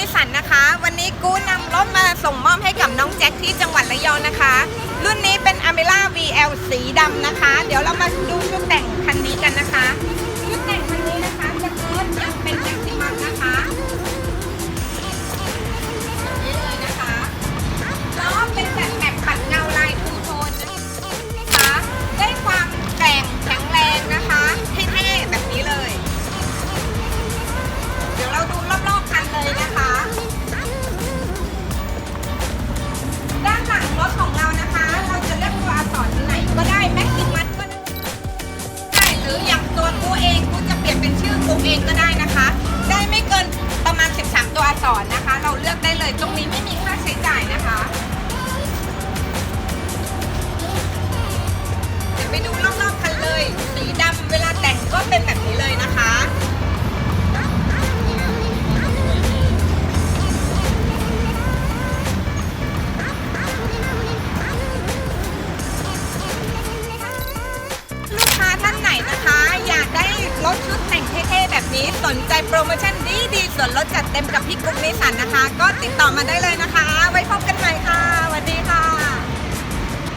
นิสันนะคะ วันนี้กูนำรถมาส่งมอบให้กับน้องแจ็คที่จังหวัดระยองนะคะ รุ่นนี้เป็นอเมร่า VL สีดำนะคะ เดี๋ยวเรามา รืออย่างตัวกูเองกูจะเปลี่ยนเป็นชื่อกูเองก็ได้นะคะ ได้ไม่เกินประมาณ 13 ตัวอักษรนะคะ เราเลือกได้เลยตรงนี้ไม่มีค่าใช้ มชั่นดีส่วนลดจัดเต็มกับพี่กุ๊กนิสันนะคะ ก็ติดต่อมาได้เลย